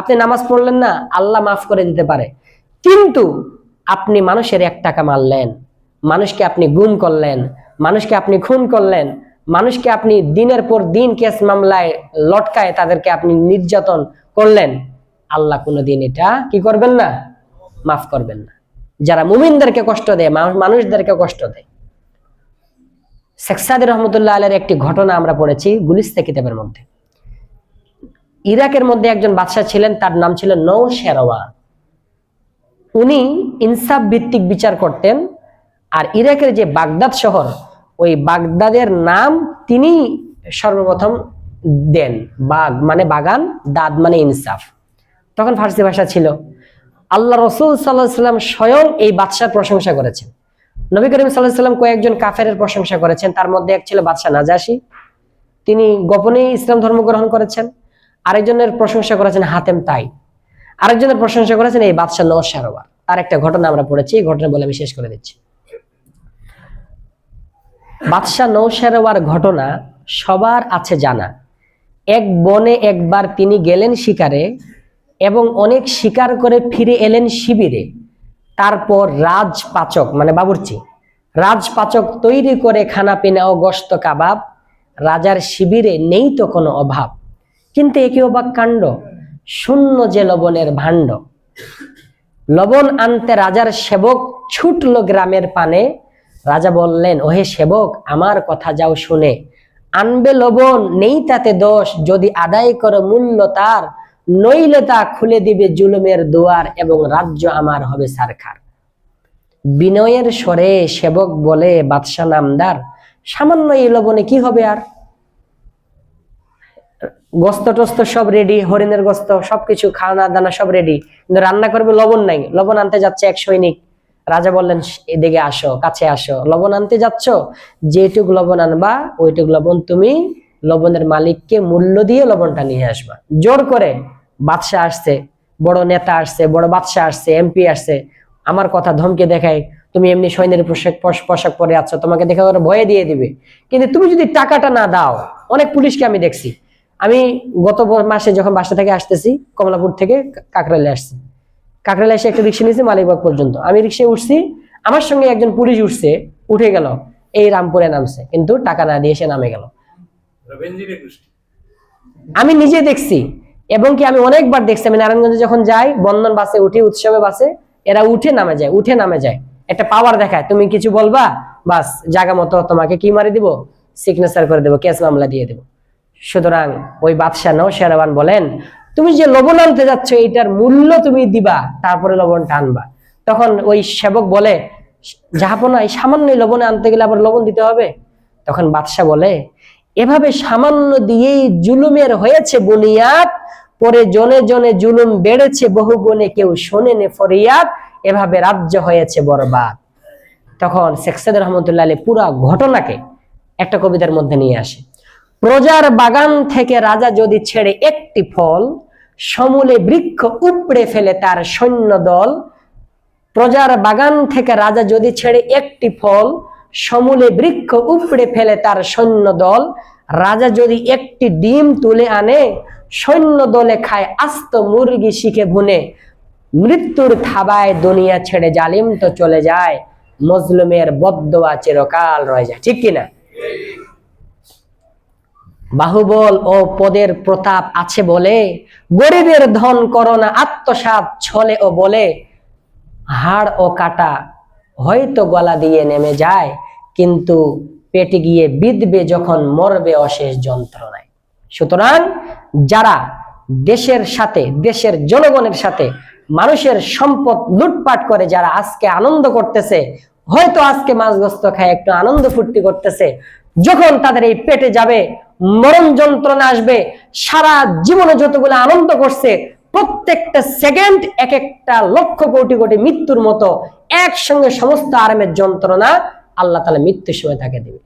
আপনি নামাজ পড়লেন না, আল্লাহ মাফ করে দিতে পারে। কিন্তু আপনি মানুষের এক টাকা মারলেন, মানুষকে আপনি গুম করলেন, মানুষকে আপনি খুন করলেন, মানুষকে আপনি দিনের পর দিন কেস মামলায় লটকায় তাদেরকে আপনি নির্যাতন করলেন, আল্লাহ কোনোদিন এটা কি করবেন না? মাফ করবেন না। যারা মুমিনদেরকে কষ্ট দেয় মানুষদেরকে কষ্ট দেয়। শেখ সাদি রহমতুল্লাহ আলের একটি ঘটনা আমরা পড়েছি গুলিস্তা কিতাবের মধ্যে। ইরাকের মধ্যে একজন বাদশাহ ছিলেন, তার নাম ছিল নৌ শেরওয়া উনি ইনসাফ ভিত্তিক বিচার করতেন, আর ইরাকের যে বাগদাদ শহর, ওই বাগদাদের নাম তিনি সর্বপ্রথম দেন, বাগ মানে বাগান দাদ মানে ইনসাফ। তখন ফার্সি ভাষা ছিল, আল্লাহ রসুল সাল্লাহ সাল্লাম স্বয়ং এই বাদশার প্রশংসা করেছেন। নবী করিম সাল্লাহ সাল্লাম কয়েকজন কাফেরের প্রশংসা করেছেন, তার মধ্যে এক ছিল বাদশাহ নাজাসি। তিনি গোপনে ইসলাম ধর্ম গ্রহণ করেছেন। আরেকজনের প্রশংসা করেছেন হাতেম তাই। আরেকজনের প্রশংসা করেছেন এই বাদশাহ নৌসারোয়ার তার একটা ঘটনা আমরা পড়েছি, এই ঘটনা বলে আমি শেষ করে দিচ্ছি। বাদশাহ নৌসারোয়ার ঘটনা সবার আছে জানা। এক বনে একবার তিনি গেলেন শিকারে এবং অনেক শিকার করে ফিরে এলেন শিবিরে। তারপর রাজপাচক মানে বাবুর্চি, রাজপাচক তৈরি করে খানা পিনা ও গোস্ত কাবাব, রাজার শিবিরে নেই তো কোনো অভাব। কিন্তু একই অবাক কাণ্ড? শূন্য যে লবণের ভাণ্ড। লবণ আনতে রাজার সেবক ছুটল গ্রামের পানে। রাজা বললেন, ওহে সেবক, আমার কথা যাও শুনে। আনবে লবণ, নেই তাতে দোষ। যদি আদায় করে মূল্য তার, নইলে তা খুলে দিবে জুলুমের দুয়ার এবং রাজ্য আমার হবে সারখার। বিনয়ের স্বরে সেবক বলে, বাদশাহ নামদার, সামান্য এই লবণে কি হবে আর? গোস্ত টোস্ত সব রেডি হরিণের গস্ত, সবকিছু খাওয়া দানা সব রেডি কিন্তু রান্না করবে লবণ নাই। লবণ আনতে যাচ্ছে এক সৈনিক রাজা বললেন এদিকে আসো, কাছে আসো। লবণ আনতে যাচ্ছ যেটুক লবণ আনবা, ওইটুক লবণ তুমি লবণের মালিককে মূল্য দিয়ে লবণটা নিয়ে আসবা। জোর করে, বাদশাহ আসছে, বড় নেতা আসছে, বড় বাদশাহ আসছে এমপি আসছে। আমার কথা ধমকে দেখায়, তুমি এমনি সৈন্যের পোশাক পোশাক পরে আছো, তোমাকে দেখে ওরা ভয়ে দিয়ে দিবে। কিন্তু তুমি যদি টাকাটা না দাও, অনেক পুলিশকে আমি দেখছি। আমি গত মাসে যখন বাসা থেকে আসতেছি কমলাপুর থেকে কাকরাইলে আসছি। কাকরাইলে এসে একটা রিক্সা নিয়েছি মালিকবাগ পর্যন্ত। আমি রিক্সায় উঠছি আমার সঙ্গে একজন পুলিশ উঠছে উঠে গেল এই রামপুরে নামছে কিন্তু টাকা না দিয়ে সে নামে গেল। আমি নিজে দেখছি এবং কি আমি অনেকবার দেখছি আমি নারায়ণগঞ্জে যখন যাই বন্ধন বাসে উঠি উৎসবে বাসে এরা উঠে নামে যায় উঠে নামে যায়। একটা পাওয়ার দেখায় তুমি কিছু বলবা? বাস জায়গা মতো তোমাকে কি মারি দিব? সিগনেচার করে দেবো কেস মামলা দিয়ে দেবো। সুতরাং ওই বাদশাহ নৌশেরাবান বলেন, তুমি যে লবণ আনতে যাচ্ছ, এইটার মূল্য তুমি দিবা, তারপরে লবণটা আনবা। তখন ওই সেবক বলে যাহাপনা এই সামান্য লবণে আনতে গেলে আবার লবণ দিতে হবে? তখন বাদশাহ বলে, এভাবে সামান্য দিয়েই জুলুমের হয়েছে বুনিয়াদ পরে জনে জনে জুলুম বেড়েছে, বহু গুণে কেউ শোনেনে ফরিয়াদ, এভাবে রাজ্য হয়েছে বরবাদ। তখন শেখ সৈয়দ রহমতুল্লাহ পুরা ঘটনাকে একটা কবিতার মধ্যে নিয়ে আসে। প্রজার বাগান থেকে রাজা যদি ছেড়ে একটি ফল, সমূলে বৃক্ষ উপড়ে ফেলে তার সৈন্য দল প্রজার বাগান থেকে রাজা যদি ছেড়ে একটি ফল, সমূলে বৃক্ষ উপড়ে ফেলে তার সৈন্য দল রাজা যদি একটি ডিম তুলে আনে সৈন্য দলে খায় আস্ত মুরগি শিখে ভুনে। মৃত্যুর থাবায় দুনিয়া ছেড়ে জালিম তো চলে যায়, মজলুমের বদদোয়া চিরকাল রয়ে যায়। ঠিক কিনা? বাহুবল ও পদের প্রতাপ আছে বলে, গরিবের ধন করোনা আত্মসাত ছলে ও বলে, হাড় ও কাটা হয়তো গলা দিয়ে নেমে যায়, কিন্তু পেটে গিয়ে বিঁধবে যখন মরবে অশেষ যন্ত্রণায়। সুতরাং যারা দেশের সাথে, দেশের জনগণের সাথে মানুষের সম্পদ লুটপাট করে, যারা আজকে আনন্দ করতেছে, হয়তো আজকে মাছ গোস্ত খায়, একটু আনন্দ ফুর্তি করতেছে যখন তাদের এই পেটে যাবে, মরণ যন্ত্রণা আসবে, সারা জীবনে যতগুলো আনন্দ করছে, প্রত্যেকটা সেকেন্ড এক একটা লক্ষ কোটি কোটি মৃত্যুর মতো একসঙ্গে সমস্ত আরামের যন্ত্রণা আল্লাহ তালা মৃত্যুর সময় তাকে দেবে।